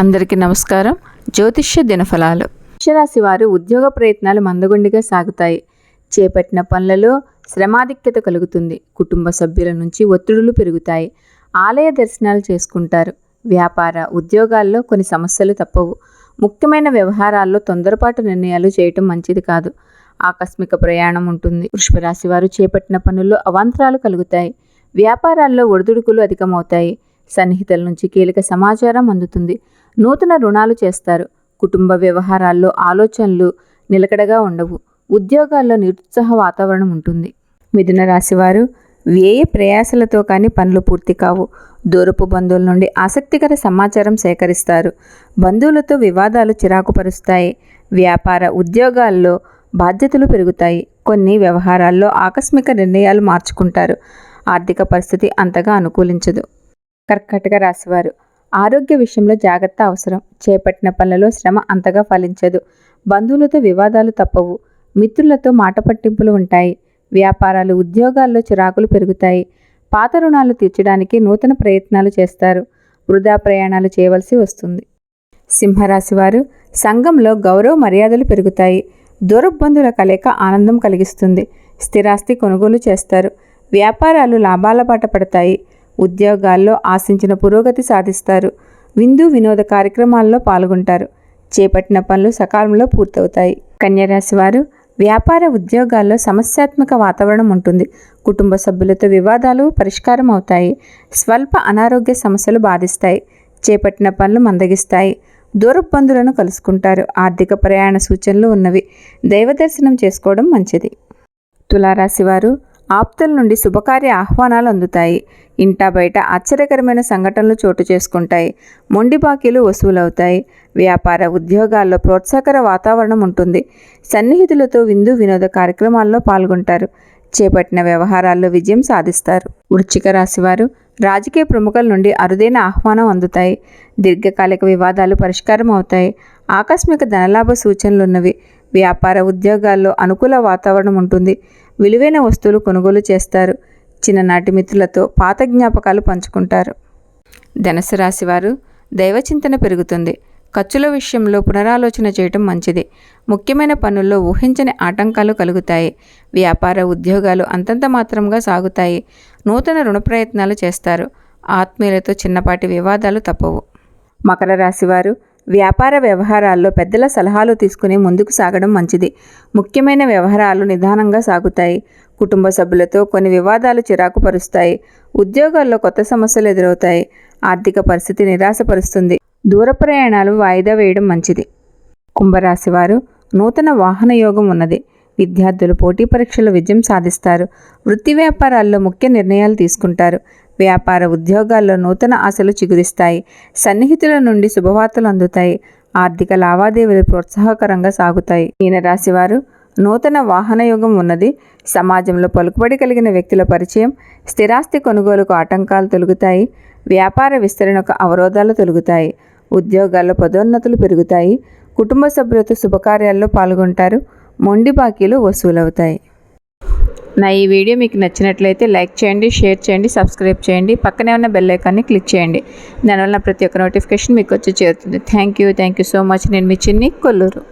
అందరికీ నమస్కారం. జ్యోతిష్య దినఫలాలు. వృక్షరాశి వారు ఉద్యోగ ప్రయత్నాలు మందగుండిగా సాగుతాయి. చేపట్టిన పనులలో శ్రమాధిక్యత కలుగుతుంది. కుటుంబ సభ్యుల నుంచి ఒత్తిడులు పెరుగుతాయి. ఆలయ దర్శనాలు చేసుకుంటారు. వ్యాపార ఉద్యోగాల్లో కొన్ని సమస్యలు తప్పవు. ముఖ్యమైన వ్యవహారాల్లో తొందరపాటు నిర్ణయాలు చేయటం మంచిది కాదు. ఆకస్మిక ప్రయాణం ఉంటుంది. వృషభరాశి వారు చేపట్టిన పనుల్లో అవాంతరాలు కలుగుతాయి. వ్యాపారాల్లో ఒడిదుడుకులు అధికమవుతాయి. సన్నిహితుల నుంచి కీలక సమాచారం అందుతుంది. నూతన రుణాలు చేస్తారు. కుటుంబ వ్యవహారాల్లో ఆలోచనలు నిలకడగా ఉండవు. ఉద్యోగాల్లో నిరుత్సాహ వాతావరణం ఉంటుంది. మిథున రాశివారు వ్యయ ప్రయాసలతో కానీ పనులు పూర్తి కావు. దూరపు బంధువుల నుండి ఆసక్తికర సమాచారం సేకరిస్తారు. బంధువులతో వివాదాలు చిరాకుపరుస్తాయి. వ్యాపార ఉద్యోగాల్లో బాధ్యతలు పెరుగుతాయి. కొన్ని వ్యవహారాల్లో ఆకస్మిక నిర్ణయాలు మార్చుకుంటారు. ఆర్థిక పరిస్థితి అంతగా అనుకూలించదు. కర్కటక రాశివారు ఆరోగ్య విషయంలో జాగ్రత్త అవసరం. చేపట్టిన పనులలో శ్రమ అంతగా ఫలించదు. బంధువులతో వివాదాలు తప్పవు. మిత్రులతో మాట పట్టింపులు ఉంటాయి. వ్యాపారాలు ఉద్యోగాల్లో చిరాకులు పెరుగుతాయి. పాత రుణాలు తీర్చడానికి నూతన ప్రయత్నాలు చేస్తారు. వృధా ప్రయాణాలు చేయవలసి వస్తుంది. సింహరాశి వారు సంఘంలో గౌరవ మర్యాదలు పెరుగుతాయి. దూరబంధుల కలయిక ఆనందం కలిగిస్తుంది. స్థిరాస్తి కొనుగోలు చేస్తారు. వ్యాపారాలు లాభాల బాట పడతాయి. ఉద్యోగాల్లో ఆశించిన పురోగతి సాధిస్తారు. విందు వినోద కార్యక్రమాల్లో పాల్గొంటారు. చేపట్టిన పనులు సకాలంలో పూర్తవుతాయి. కన్యరాశి వారు వ్యాపార ఉద్యోగాల్లో సమస్యాత్మక వాతావరణం ఉంటుంది. కుటుంబ సభ్యులతో వివాదాలు పరిష్కారం అవుతాయి స్వల్ప అనారోగ్య సమస్యలు బాధిస్తాయి. చేపట్టిన పనులు మందగిస్తాయి. దూరబంధులను కలుసుకుంటారు. ఆర్థిక ప్రయాణ సూచనలు ఉన్నవి. దైవ దర్శనం చేసుకోవడం మంచిది. తులారాశి వారు ఆప్తుల నుండి శుభకార్య ఆహ్వానాలు అందుతాయి. ఇంటా బయట ఆశ్చర్యకరమైన సంఘటనలు చోటు చేసుకుంటాయి. మొండి బాకీలు వసూలవుతాయి. వ్యాపార ఉద్యోగాల్లో ప్రోత్సాహకర వాతావరణం ఉంటుంది. సన్నిహితులతో విందు వినోద కార్యక్రమాల్లో పాల్గొంటారు. చేపట్టిన వ్యవహారాల్లో విజయం సాధిస్తారు. వృశ్చిక రాశివారు రాజకీయ ప్రముఖుల నుండి అరుదైన ఆహ్వానం అందుతాయి. దీర్ఘకాలిక వివాదాలు పరిష్కారం అవుతాయి. ఆకస్మిక ధనలాభ సూచనలు ఉన్నవి వ్యాపార ఉద్యోగాల్లో అనుకూల వాతావరణం ఉంటుంది. విలువైన వస్తువులు కొనుగోలు చేస్తారు. చిన్ననాటి మిత్రులతో పాత జ్ఞాపకాలు పంచుకుంటారు. ధనుసు రాశివారు దైవచింతన పెరుగుతుంది. ఖర్చుల విషయంలో పునరాలోచన చేయటం మంచిది. ముఖ్యమైన పనుల్లో ఊహించని ఆటంకాలు కలుగుతాయి. వ్యాపార ఉద్యోగాలు అంతంత మాత్రంగా సాగుతాయి. నూతన రుణ ప్రయత్నాలు చేస్తారు. ఆత్మీయులతో చిన్నపాటి వివాదాలు తప్పవు. మకర రాశివారు వ్యాపార వ్యవహారాల్లో పెద్దల సలహాలు తీసుకుని ముందుకు సాగడం మంచిది. ముఖ్యమైన వ్యవహారాలు నిదానంగా సాగుతాయి. కుటుంబ సభ్యులతో కొన్ని వివాదాలు చిరాకు పరుస్తాయి. ఉద్యోగాల్లో కొత్త సమస్యలు ఎదురవుతాయి. ఆర్థిక పరిస్థితి నిరాశపరుస్తుంది. దూర ప్రయాణాలు వాయిదా వేయడం మంచిది. కుంభరాశి వారు నూతన వాహన యోగం ఉన్నది. విద్యార్థులు పోటీ పరీక్షలు విజయం సాధిస్తారు. వృత్తి వ్యాపారాల్లో ముఖ్య నిర్ణయాలు తీసుకుంటారు. వ్యాపార ఉద్యోగాల్లో నూతన ఆశలు చిగురిస్తాయి. సన్నిహితుల నుండి శుభవార్తలు అందుతాయి. ఆర్థిక లావాదేవీలు ప్రోత్సాహకరంగా సాగుతాయి. ఈయన రాశివారు నూతన వాహనయోగం ఉన్నది. సమాజంలో పలుకుబడి కలిగిన వ్యక్తుల పరిచయం స్థిరాస్తి కొనుగోలుకు ఆటంకాలు తొలుగుతాయి. వ్యాపార విస్తరణకు అవరోధాలు తొలుగుతాయి. ఉద్యోగాల్లో పదోన్నతులు పెరుగుతాయి. కుటుంబ సభ్యులతో శుభకార్యాల్లో పాల్గొంటారు. మొండి బాకీలు వసూలవుతాయి. నా ఈ వీడియో మీకు నచ్చినట్లయితే లైక్ చేయండి షేర్ చేయండి సబ్స్క్రైబ్ చేయండి. పక్కనే ఉన్న బెల్ ఐకాన్ని క్లిక్ చేయండి. దానివల్ల ప్రతి ఒక్క నోటిఫికేషన్ మీకు వచ్చి చేరుతుంది. Thank you thank you so much. నేను మీ చిన్ని కొల్లూరు.